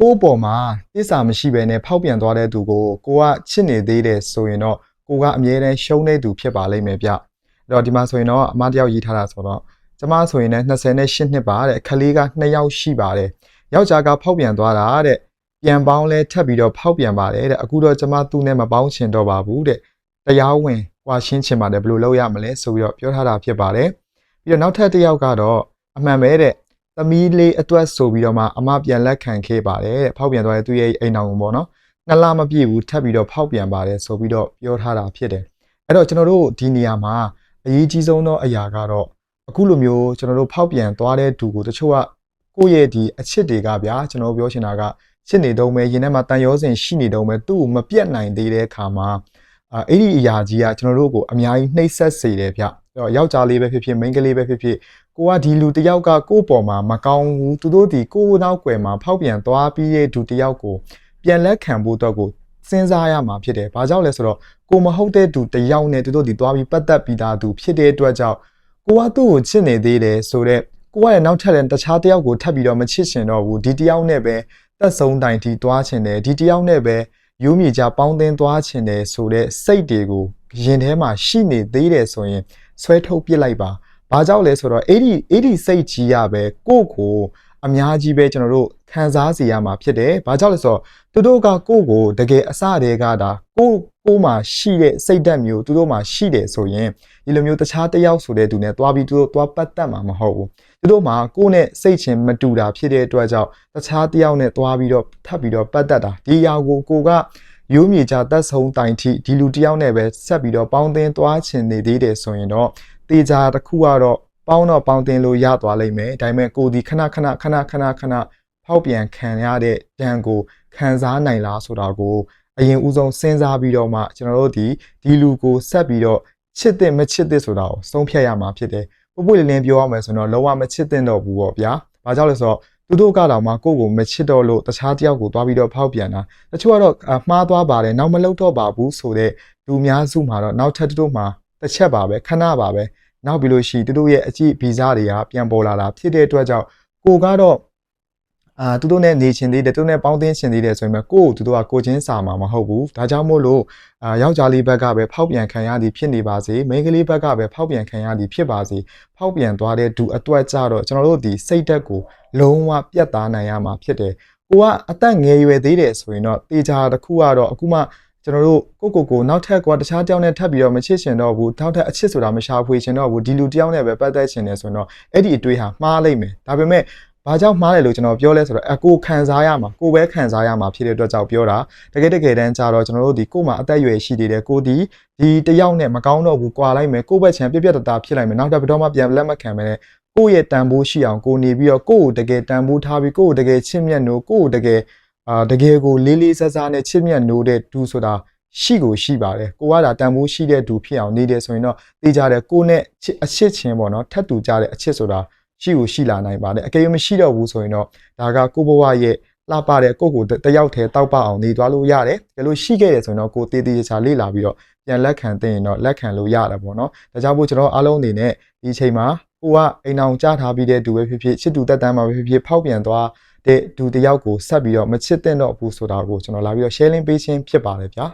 ကိုယ့်အပေါ်မှာတစ္ဆာမရှိဘဲနဲ့ဖောက်ပြန်သွားတဲ့သူကိုကိုကချစ်နေသေးတယ်ဆိုရင်တော့ကိုကအမြဲတမ်းရှုံးနေသူဖြစ်ပါလိမ့်မယ်ဗျအဲ့တော့ဒီမှာဆိုရင်တော့အမတယောက်ရေးထားတာဆိုတော့ကျမဆိုရင်လည်း28နှစ်ပါတဲ့ခလေးက2ယောက်ရှိပါတယ်ယောက်ျားကဖောက်ပြန်သွားတာတဲ့ပြန်ပေါင်းလဲထပ်ပြီးတော့ဖောက်ပြန်ပါတယ်တဲ့အခုတော့ကျမသူ့နဲ့မပေါင်းချင်တော့ပါဘူးတဲ့တရားဝင်ကွာရှင်းချင်ပါတယ်ဘယ်လိုလုပ်ရမလဲဆိုပြီးတော့ပြောထားတာဖြစ်ပါတယ်ပြီးတော့နောက်ထပ်တစ်ယောက်ကတော့အမှန်ပဲတဲ့ သမီးလေးအတွက်ဆိုပြီးတော့မှအမပြန်လက်ခံခဲ့ပါတယ်တဲ့ဖောက်ပြန်သွားတဲ့သူရဲ့အိမ်တော်ကိုပေါ့နော်နှစ်လမပြည့်ဘူးထပ်ပြီးတော့ဖောက်ပြန်ပါတယ်ဆိုပြီးတော့ပြောထားတာဖြစ်တယ်အဲ့တော့ကျွန်တော်တို့ဒီနေရာမှာအရေးကြီးဆုံးသောအရာကတော့အခုလိုမျိုးကျွန်တော်တို့ဖောက်ပြန်သွားတဲ့သူကိုတချို့ကကိုယ့်ရဲ့ဒီအချစ်တွေကဗျာကျွန်တော်တို့ပြောချင်တာကချစ်နေတုံးပဲရင်ထဲမှာတန်ရောစင်ရှိနေတုံးပဲသူ့ကိုမပြတ်နိုင်သေးတဲ့အခါမှာအာအဲ့ဒီအရာကြီးကကျွန်တော်တို့ကိုအများကြီးနှိပ်စက်စေတယ်ဗျအဲ့တော့ယောက်ျားလေးပဲဖြစ်ဖြစ်မိန်းကလေးပဲဖြစ်ဖြစ် ကိုကဒီလူတစ်ယောက်ကကိုယ့်ပေါ်မှာမကောင်းဘူးသူတို့ဒီကိုယ့်နောက်ွယ်မှာဖောက်ပြန်သွားပြီးတဲ့သူတစ်ယောက်ကိုပြန်လက်ခံဖို့အတွက်ကိုစဉ်းစားရမှာဖြစ်တယ်။ဘာကြောင့်လဲဆိုတော့ကိုမဟုတ်တဲ့သူတစ်ယောက်နဲ့သူတို့ဒီသွားပြီးပတ်သက်ပြီးသားသူဖြစ်တဲ့အတွက်ကြောင့်ကိုကသူ့ကိုချစ်နေသေးတယ်ဆိုတော့ကိုကရဲ့နောက်ထပ်လည်းတခြားတစ်ယောက်ကိုထပ်ပြီးတော့မချစ်ချင်တော့ဘူးဒီတစ်ယောက်နဲ့ပဲတက်ဆုံးတိုင်ထိသွားချင်တယ်ဒီတစ်ယောက်နဲ့ပဲယူမြေကြပေါင်းသင်းသွားချင်တယ်ဆိုတဲ့စိတ်တွေကိုရင်ထဲမှာရှိနေသေးတယ်ဆိုရင်ဆွဲထုတ်ပစ်လိုက်ပါ ဘာကြောင့်လဲဆိုတော့အဲ့ဒီအဲ့ဒီစိတ်ကြီးရပဲကိုယ့်ကိုအများကြီးပဲကျွန်တော်တို့ခံစားစီရမှာဖြစ်တယ်။ဘာကြောင့်လဲဆိုတော့သူတို့ကကိုယ့်ကိုတကယ်အစတည်းကဒါကိုယ့်ကိုယ်မှာရှိတဲ့စိတ်ဓာတ်မျိုးသူတို့မှာရှိတယ်ဆိုရင်ဒီလိုမျိုးတခြားတစ်ယောက်ဆိုတဲ့သူနဲ့တွားပြီးသူတို့တွားပတ်သက်မှာမဟုတ်ဘူး။သူတို့မှာကိုယ့်နဲ့စိတ်ချင်းမတူတာဖြစ်တဲ့အတွက်ကြောင့်တခြားတစ်ယောက်နဲ့တွားပြီးတော့ထပ်ပြီးတော့ပတ်သက်တာဒီအရာကိုကိုကရိုးမြေကြသက်ဆုံးတိုင်ထိဒီလူတစ်ယောက်နဲ့ပဲဆက်ပြီးတော့ပေါင်းသင်းသွားချင်နေသေးတယ်ဆိုရင်တော့ တေချာတစ်ခုကတော့ပေါင်းတော့ပေါင်းတင်လို့ရသွားလိမ့်မယ်ဒါပေမဲ့ကိုဒီခဏခဏခဏခဏခဏဖောက်ပြန်ခံရတဲ့တန်ကိုခံစားနိုင်လားဆိုတာကိုအရင်ဦးဆုံးစဉ်းစားပြီးတော့မှကျွန်တော်တို့ဒီဒီလူကိုဆက်ပြီးတော့ချစ်တဲ့မချစ်တဲ့ဆိုတာကိုဆုံးဖြတ်ရမှာဖြစ်တယ်ပုပ်ပွေလေးလင်းပြောရမယ်ဆိုတော့လုံးဝမချစ်တဲ့တော့ဘူးပေါ့ဗျာဘာကြောင့်လဲဆိုတော့သူတို့ကတော့မှကိုယ့်ကိုမချစ်တော့လို့တခြားတယောက်ကိုသွားပြီးတော့ဖောက်ပြန်တာတချို့ကတော့အာမှားသွားပါတယ်နောက်မလုပ်တော့ပါဘူးဆိုတဲ့လူများစုမှာတော့နောက်ထပ်သူတို့မှာ တစ်ချက်ပါပဲခဏပါပဲနောက်ပြီးလို့ရှိရင်သူတို့ရဲ့အကြည့်ဗီဇတွေကပြန်ပေါ်လာတာဖြစ်တဲ့အတွက်ကြောင့်ကိုကတော့အာသူတို့နဲ့နေချင်သေးတယ်သူတို့နဲ့ပေါင်းသင်းချင်သေးတယ်ဆိုရင်ကိုကိုသူတို့ကကိုချင်းစာမှာမဟုတ်ဘူးဒါကြောင့်မို့လို့အာယောက်ျားလေးဘက်ကပဲဖောက်ပြန်ခံရသည်ဖြစ်နေပါစေမိန်းကလေးဘက်ကပဲဖောက်ပြန်ခံရသည်ဖြစ်ပါစေဖောက်ပြန်သွားတဲ့ဒူအတွက်ကြတော့ကျွန်တော်တို့ဒီစိတ်ဓာတ်ကိုလုံးဝပြတ်သားနိုင်ရမှာဖြစ်တယ်ကိုကအသက်ငယ်ရွယ်သေးတယ်ဆိုရင်တော့တေချာတစ်ခုကတော့အခုမှ ကျွန်တော်တို့ကိုကိုကိုနောက်ထပ်ကတခြားတယောက်နဲ့ထပ်ပြီးတော့မချစ်ချင်တော့ဘူးနောက်ထပ်အချစ်ဆိုတာမရှာဖွေချင်တော့ဘူးဒီလူတယောက်နဲ့ပဲပတ်သက်ချင်တယ်ဆိုတော့အဲ့ဒီအတွေးဟာမှားလိမ့်မယ်ဒါပေမဲ့ဘာကြောင့်မှားတယ်လို့ကျွန်တော်ပြောလဲဆိုတော့အကိုခံစားရမှာကိုပဲခံစားရမှာဖြစ်တဲ့အတွက်ကြောင့်ပြောတာတကယ်တကယ်တမ်းကျတော့ကျွန်တော်တို့ဒီကို့မှာအသက်အရွယ်ရှိသေးတယ်ကိုဒီဒီတယောက်နဲ့မကောင်းတော့ဘူးကွာလိုက်မယ်ကိုဘက်ချံပြက်ပြက်တတာဖြစ်လိုက်မယ်နောက်တစ်ဘက်တော့မှပြန်လက်မခံမယ်နဲ့ကိုယ့်ရဲ့တန်ဖိုးရှိအောင်ကိုနေပြီးတော့ကိုယ့်ကိုတကယ်တန်ဖိုးထားပြီးကိုယ့်ကိုတကယ်ချစ်မြတ်နိုးကိုယ့်ကိုတကယ် အာတကယ်ကိုလေးလေးစားစားနဲ့ချစ်မြတ်နိုးတဲ့ဒူဆိုတာရှိကိုရှိပါတယ်ကိုကဒါတန်ဖိုးရှိတဲ့သူဖြစ်အောင်နေတယ်ဆိုရင်တော့သိကြတယ်ကိုနဲ့အချစ်ချင်းပေါ့နော်ထပ်တူကြတဲ့အချစ်ဆိုတာရှိကိုရှိလာနိုင်ပါတယ်အကယ်၍မရှိတော့ဘူးဆိုရင်တော့ဒါကကိုဘဝရဲ့လှပတဲ့ကိုကိုတယောက်တည်းတောက်ပအောင်နေသွားလို့ရတယ်တကယ်လို့ရှိခဲ့တယ်ဆိုရင်တော့ကိုတည်တည်ချာလေ့လာပြီးတော့ပြန်လက်ခံသိရင်တော့လက်ခံလို့ရတယ်ပေါ့နော်ဒါကြောင့်မို့ကျွန်တော်အားလုံးအနေနဲ့ဒီအချိန်မှာကိုကအိမ်အောင်ကြားထားပြီးတဲ့သူပဲဖြစ်ဖြစ်ချစ်တူတက်တမ်းမှာပဲဖြစ်ဖြစ်ဖောက်ပြန်သွား တဲ့သူတယောက်ကိုဆက်ပြီးတော့မချစ်တဲ့တော့ဘူးဆိုတာကိုကျွန်တော်လာပြီးတော့ sharing ပေးခြင်းဖြစ်ပါတယ်ဗျာ